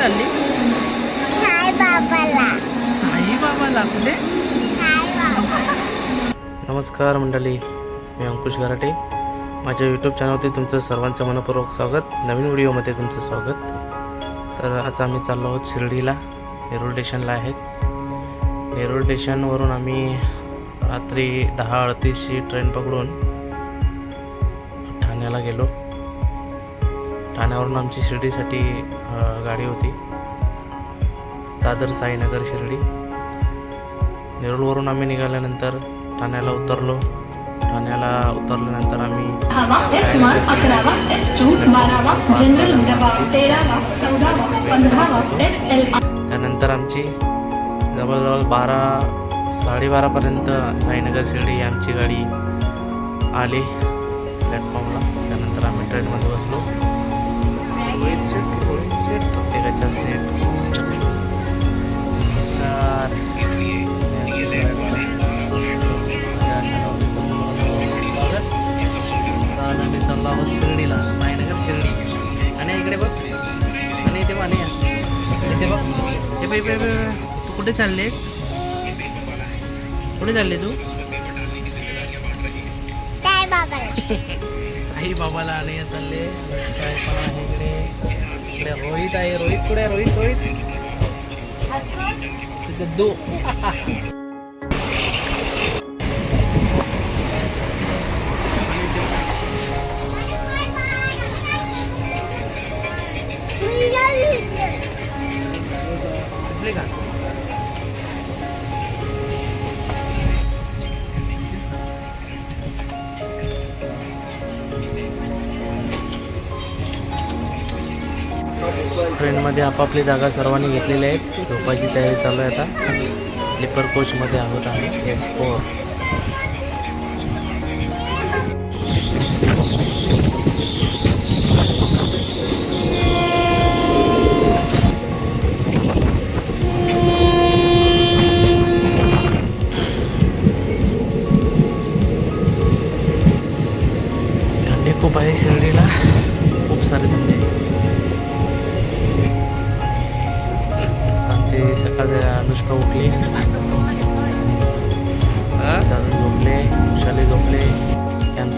चालली? साई बाबाला. साईबाबाला कुठे? नमस्कार मंडळी मी अंकुश गराटे माझ्या यूट्यूब चॅनलवरती तुमचं सर्वांचं मनपूर्वक स्वागत. नवीन व्हिडिओमध्ये तुमचं स्वागत. तर आज आम्ही चाललो आहोत शिर्डीला. नेरूळ स्टेशनला आहेत नेरूळ स्टेशनवरून आम्ही रात्री दहा अडतीसची ट्रेन पकडून ठाण्याला गेलो. ठाण्यावरून आमची शिर्डीसाठी गाडी होती. दादर साईनगर शिर्डी. नेरूळवरून आम्ही निघाल्यानंतर ठाण्याला उतरलो. ठाण्याला उतरल्यानंतर आम्ही त्यानंतर आमची जवळजवळ बारा साडेबारापर्यंत साईनगर शिर्डी आमची गाडी आली प्लॅटफॉर्मला त्यानंतर आम्ही ट्रेनमध्ये बसलो. सीट नमस्कार स्वागत. तर आज आम्ही चाललो आहोत शिर्डीला साईनगर शिर्डी आणि इकडे बघ आणि इथे पाणी इथे बघ हे बाई बाई बाई तू कुठे चाललेस कुठे चालले तू साई बाबाला साई बाबाला आणि चालले. काय पण आहे इकडे. इकडे रोहित आहे. रोहित कुठे रोहित रोहित? दो. का? ट्रेनमध्ये आपापली जागा सर्वांनी घेतलेली आहे. झोपायची तयारी चालू आहे आता. स्लीपर कोचमध्ये आहोत आम्ही. एस फोर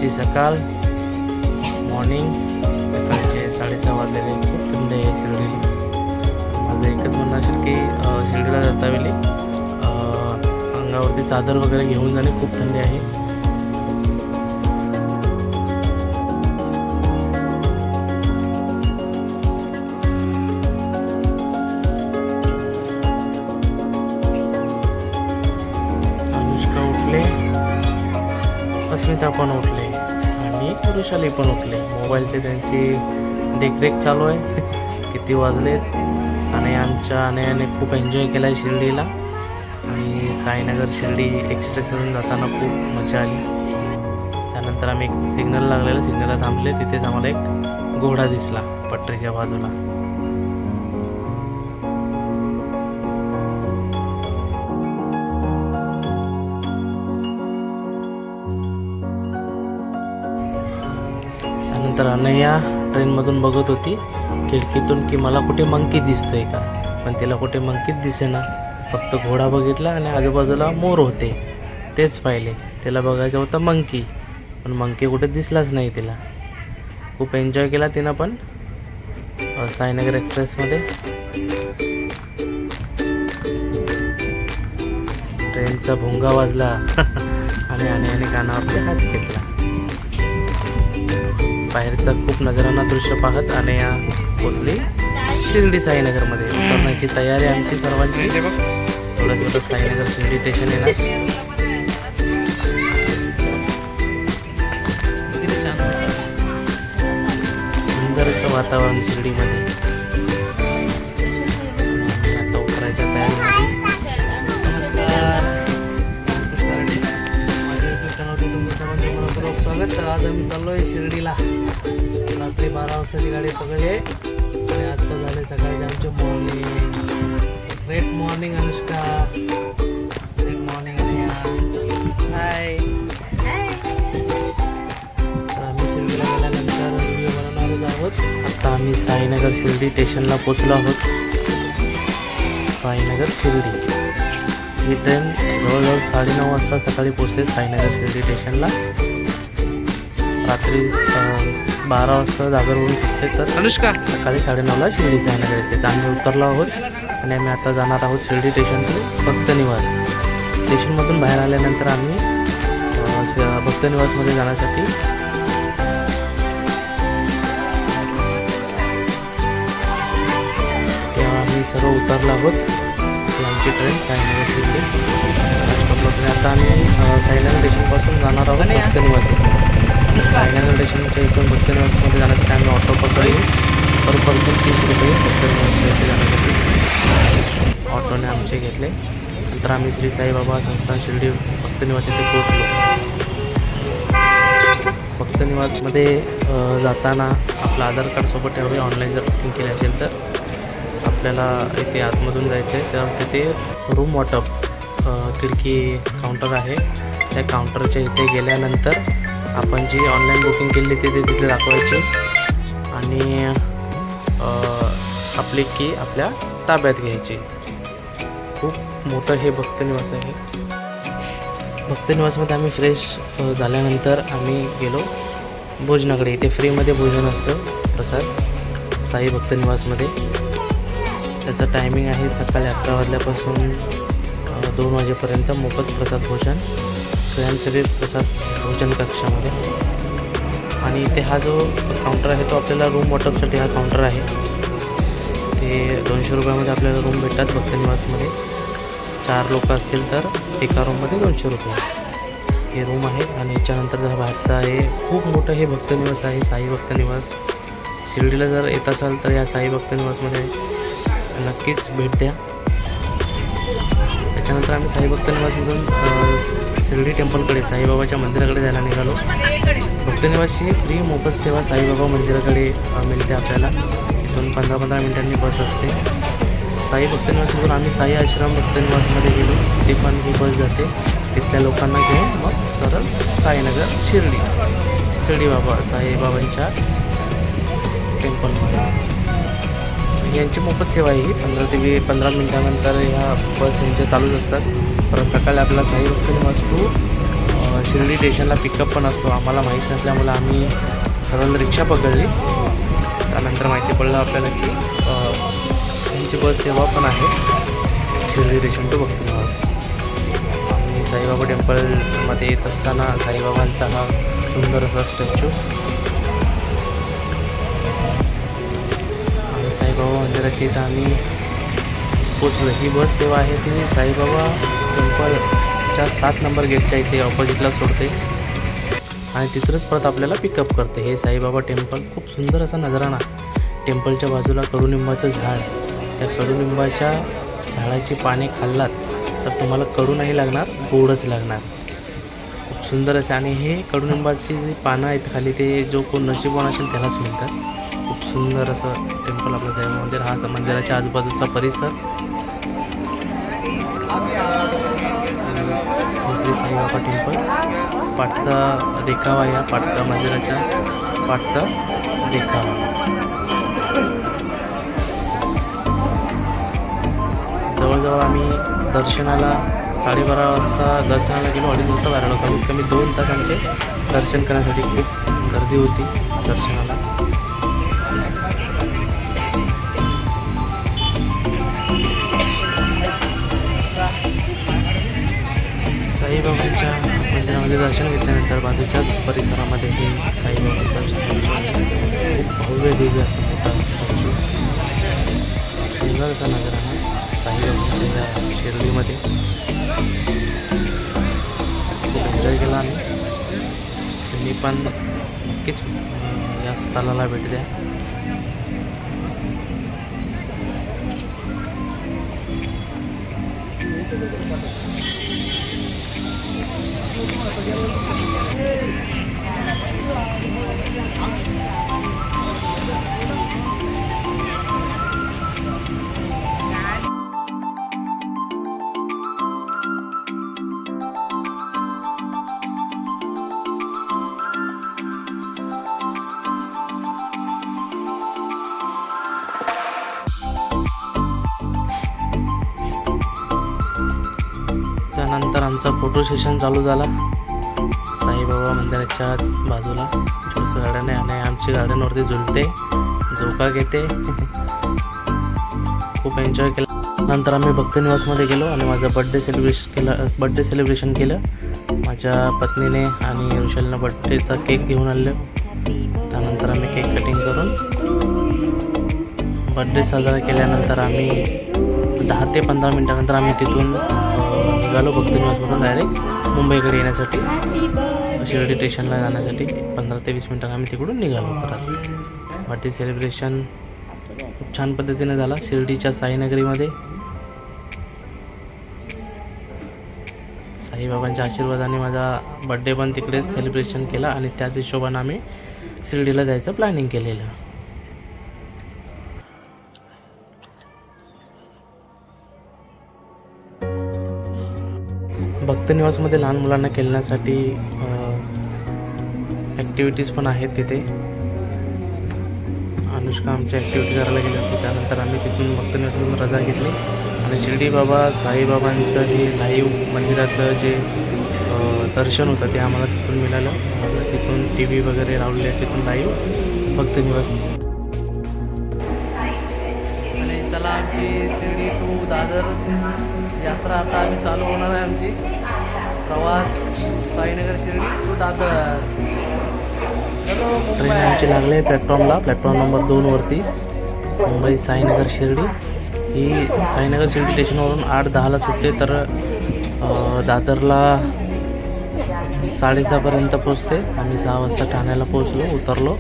ही सकाळ. मॉर्निंग सकाळचे साडेसहा वाजलेले. खूप थंड आहे शिर्डीला माझं एकच म्हणणं असेल की शिर्डीला जाता वेळी अंगावरती चादर वगैरे घेऊन जाणे खूप थंडी आहे. अनुष्का उठले. अस्मिता पण उठले. आणि पण उठले. मोबाईलचे त्यांची देखरेख चालू आहे. किती वाजलेत? आणि आमच्या अनयाने खूप एन्जॉय केला आहे शिर्डीला. आणि साईनगर शिर्डी एक्सप्रेसमधून जाताना खूप मजा आली. त्यानंतर आम्ही एक सिग्नल लागलेलं. सिग्नलला थांबले. तिथेच आम्हाला एक घोडा दिसला पटरीच्या बाजूला. त्यानंतर अनया ट्रेनमधून बघत होती खिडकीतून की मला कुठे मंकी दिसतोय का? पण तिला कुठे मंकीच दिसेना. फक्त घोडा बघितला आणि आजूबाजूला मोर होते. तेच पाहिले. तिला बघायचं होतं मंकी. पण मंकी कुठे दिसलाच नाही तिला. खूप एन्जॉय केला तिनं पण. साईनगर एक्सप्रेसमध्ये. ट्रेनचा भोंगा वाजला. आणि आणि कानावरती हात घेतला. बाहेरचा खूप नजरांना दृश्य पाहत आणि या पोचली शिर्डी साईनगरमध्ये. उतरण्याची तयारी आमची सर्वांची. थोडं थोडं साईनगर शिर्डी स्टेशन येणार वातावरण शिर्डीमध्ये. स्वागत तर आज आम्ही चाललो आहे शिर्डीला. रात्री बारा वाजताची गाडी पकडली आहे. आणि आत्ता झाले सकाळचे आमचे morning great morning Anushka. Great morning hi तर आम्ही शिर्डीला गेल्यानंतर व्हिडिओ बनवणारच आहोत. आता आम्ही साईनगर शिर्डी स्टेशनला पोचलो आहोत. साईनगर शिर्डी. ही ट्रेन जवळजवळ साडेनऊ वाजता सकाळी पोचते साईनगर शिर्डी स्टेशनला. रात्री बारा वाजता दादरवरून सुटते तर अनुष्का. सकाळी साडेनऊला शिर्डी येते तर आम्ही उतरलो आहोत आणि आम्ही आता जाणार आहोत शिर्डी स्टेशन ते भक्त निवास स्टेशनमधून बाहेर आल्यानंतर आम्ही भक्त निवासमध्ये जाण्यासाठी तेव्हा आम्ही सर्व उतरलो आहोत. आमची ट्रेन साईनगर शिर्डी. आता आम्ही साईनगर स्टेशनपासून जाणार आहोत भक्त निवास फायनल स्टेशनच्या इथून भक्त निवासमध्ये जाण्यासाठी आम्ही ऑटो पकडली. पर पर्सन तीस रुपये भक्त निवास जाण्यासाठी ऑटोने आमचे घेतले. नंतर आम्ही श्री साईबाबा संस्थान शिर्डी भक्त निवास येथे पोहोचलो भक्त निवासमध्ये जाताना आपलं आधार कार्ड सोबत ठेवले ऑनलाईन जर बुकिंग केली असेल तर. आपल्याला इथे आतमधून जायचं आहे तर तिथे रूम वाटप खिडकी काउंटर आहे. त्या काउंटरच्या इथे गेल्यानंतर आपण जी ऑनलाईन बुकिंग केली ते तिथे दाखवायची. आणि आपली की आपल्या ताब्यात घ्यायची. खूप मोठं हे भक्तनिवास आहे. भक्तनिवासमध्ये आम्ही फ्रेश झाल्यानंतर आम्ही गेलो भोजनाकडे. इथे फ्रीमध्ये भोजन असतं प्रसाद साई भक्तनिवासमध्ये त्याचं टायमिंग आहे सकाळी अकरा वाजल्यापासून दोन वाजेपर्यंत मोफत प्रसाद भोजन. स्वयंसेवी प्रसाद भोजन कक्षामध्ये. आणि इथे हा जो काउंटर आहे तो आपल्याला रूम वॉटअपसाठी हा काउंटर आहे. ते दोनशे रुपयामध्ये आपल्याला रूम भेटतात भक्तनिवासमध्ये चार लोक असतील तर एका रूममध्ये दोनशे रुपये. हे रूम आहे आणि याच्यानंतर हा बाहेरचा आहे. खूप मोठं हे भक्तनिवास आहे साई भक्तनिवास शिर्डीला जर येत असाल तर या साई भक्तनिवासमध्ये नक्कीच भेट द्या. त्याच्यानंतर आम्ही साई भक्तनिवासमधून शिर्डी टेम्पलकडे साईबाबाच्या मंदिराकडे जायला निघालो. भक्तनिवासची फ्री मोफत सेवा साईबाबा मंदिराकडे मिळते आपल्याला. इथून पंधरा पंधरा मिनिटांनी बस असते. साई भक्तनिवासमधून आम्ही साई आश्रम भक्तनिवासमध्ये गेलो. ते पण ही बस जाते. तिथल्या लोकांना घेऊन मग सरळ साईनगर शिर्डी. शिर्डी बाबा साईबाबांच्या टेम्पलमध्ये. यांची मोफत सेवा आहे ही. पंधरा ते वी पंधरा मिनटानंतर ह्या बस यांच्या चालूच असतात. परत सकाळी आपला काही भक्तनिवास टू शिर्डी स्टेशनला पिकअप पण असतो. आम्हाला माहीत नसल्यामुळं आम्ही सरळ रिक्षा पकडली. त्यानंतर माहिती पडलं आपल्याला की त्यांची बस सेवा पण आहे. शिर्डी स्टेशन टू भक्तनिवास आम्ही साईबाबा टेम्पलमध्ये येत असताना साईबाबांचा हा सुंदर असा स्टॅच्यू साईबाबा मंदिराची इथं आम्ही पोचलो. ही बस सेवा आहे ती. साईबाबा टेम्पलच्या सात नंबर गेटच्या इथे ऑपोजिटला सोडते. आणि तिथूनच परत आपल्याला पिकअप करते. हे साईबाबा टेम्पल खूप सुंदर असा नजराणा टेम्पलच्या बाजूला कडुनिंबाचं झाड. त्या कडुनिंबाच्या झाडाची पाने खाल्लात तर तुम्हाला कडू नाही लागणार गोडच लागणार. खूप सुंदर असे. आणि हे कडुनिंबाची जी पानं आहेत खाली ते जो कोण नशीबवान असेल त्यालाच मिळतात. सुंदर असं टेम्पल आपलं साईबाबा मंदिर हा असं मंदिराच्या आजूबाजूचा परिसर. श्री साईबाबा टेम्पल. पाठचा देखावा या पाठचा मंदिराच्या पाठचा देखावा जवळजवळ आम्ही दर्शनाला साडेबारा वाजता दर्शनाला गेलो. अडीच वाजता बारा होता कमीत कमी दोन तास आमचे दर्शन करण्यासाठी खूप गर्दी होती दर्शनाला. बाबांच्या मंदिरामध्ये दर्शन घेतल्यानंतर बाजूच्याच परिसरामध्ये हे साईबाबा दर्शन भव्य दिव्य असं होता सुंदरचा नजर हा साईबाबांच्या शिर्डीमध्ये. एन्जॉय केला आम्ही. तुम्ही पण नक्कीच या स्थळाला भेट द्या. Thank you. Thank you. त्यानंतर आमचा फोटो सेशन चालू झाला. साईबाबा मंदिराच्या बाजूला छोटंसं गार्डन आहे आणि आमची गार्डनवरती झुलते झोका घेते. खूप एन्जॉय केला. नंतर आम्ही भक्तनिवासमध्ये गेलो आणि माझा बड्डे सेलिब्रेशन केलं बड्डे सेलिब्रेशन केलं. माझ्या पत्नीने आणि ऋषलनं बड्डेचा केक घेऊन आणलं. त्यानंतर आम्ही केक कटिंग करून बड्डे साजरा केल्यानंतर आम्ही दहा ते पंधरा मिनटानंतर आम्ही तिथून अं, निघालो भक्तनिवासमधून डायरेक्ट मुंबईकडे येण्यासाठी. शिर्डी स्टेशनला जाण्यासाठी पंधरा ते वीस मिनटात आम्ही तिकडून निघालो परत. बड्डे सेलिब्रेशन खूप छान पद्धतीने झाला. शिर्डीच्या साईनगरीमध्ये साईबाबांच्या आशीर्वादाने माझा बड्डे पण तिकडेच सेलिब्रेशन केला आणि त्याच हिशोबानं आम्ही शिर्डीला जायचं प्लॅनिंग केलेलं. भक्तनिवासमध्ये लहान मुलांना खेळण्यासाठी ॲक्टिव्हिटीज पण आहेत तिथे. अनुष्का आमची ॲक्टिव्हिटी करायला गेली होती त्यानंतर आम्ही तिथून भक्तनिवासमधून रजा घेतली. आणि शिर्डी बाबा साईबाबांचं जे लाईव्ह मंदिरातलं जे दर्शन होतं ते आम्हाला तिथून मिळालं. तिथून टी व्ही वगैरे लावले तिथून लाईव्ह भक्तनिवास. आणि चला आमची शिर्डी टू दादर. यात्रा आता आम्ही चालू होणार आहे आमची. प्रवास साईनगर शिर्डी टू दादर. ट्रेन आमची लागले प्लॅटफॉर्मला. प्लॅटफॉर्म नंबर दोनवरती मुंबई साईनगर शिर्डी. ही साईनगर शिर्डी स्टेशनवरून आठ दहाला सुटते तर दादरला साडेसहापर्यंत पोचते आम्ही सहा वाजता ठाण्याला पोचलो उतरलो.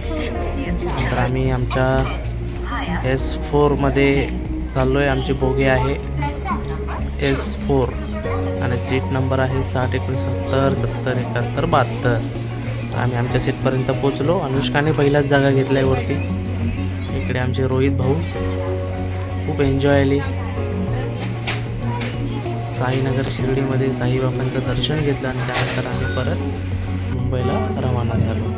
तर आम्ही आमच्या एस फोरमध्ये चाललो आहे आमची बोगी आहे. एस फोर आणि सीट नंबर आहे साठ एकोणसत्तर सत्तर एकाहत्तर बहात्तर. आम्ही आमच्या सीटपर्यंत पोचलो अनुष्काने पहिलाच जागा घेतल्या वरती. इकडे आमचे रोहित भाऊ. खूप एन्जॉय आली. साईनगर शिर्डीमध्ये साईबाबांचं दर्शन घेतलं आणि त्यानंतर आम्ही परत मुंबईला रवाना झालो.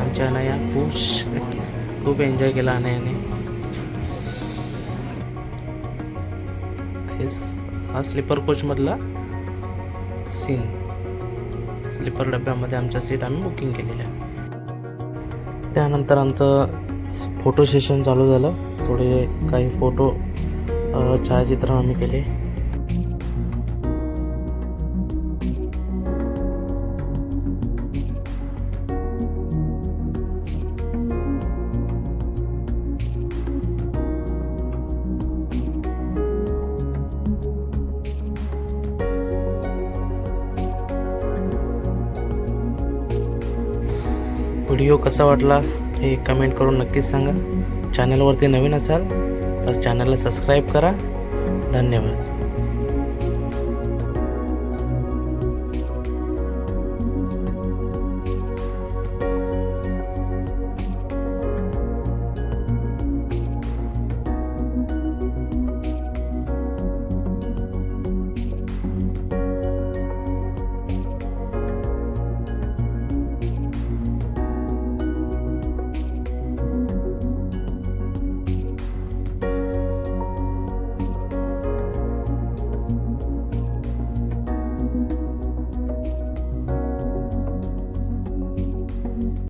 आमच्या नया खूप खूप एन्जॉय केला अनायाने. हे हा स्लीपर कोचमधला सीन स्लीपर डब्यामध्ये आमच्या सीट आम्ही बुकिंग केलेल्या. त्यानंतर आमचं फोटो सेशन चालू झालं. थोडे काही फोटो छायाचित्र आम्ही केले. व्हिडिओ कसा वाटला हे कमेंट करून नक्कीच सांगा. चॅनलवरती नवीन असाल तर चॅनलला सबस्क्राईब करा. धन्यवाद.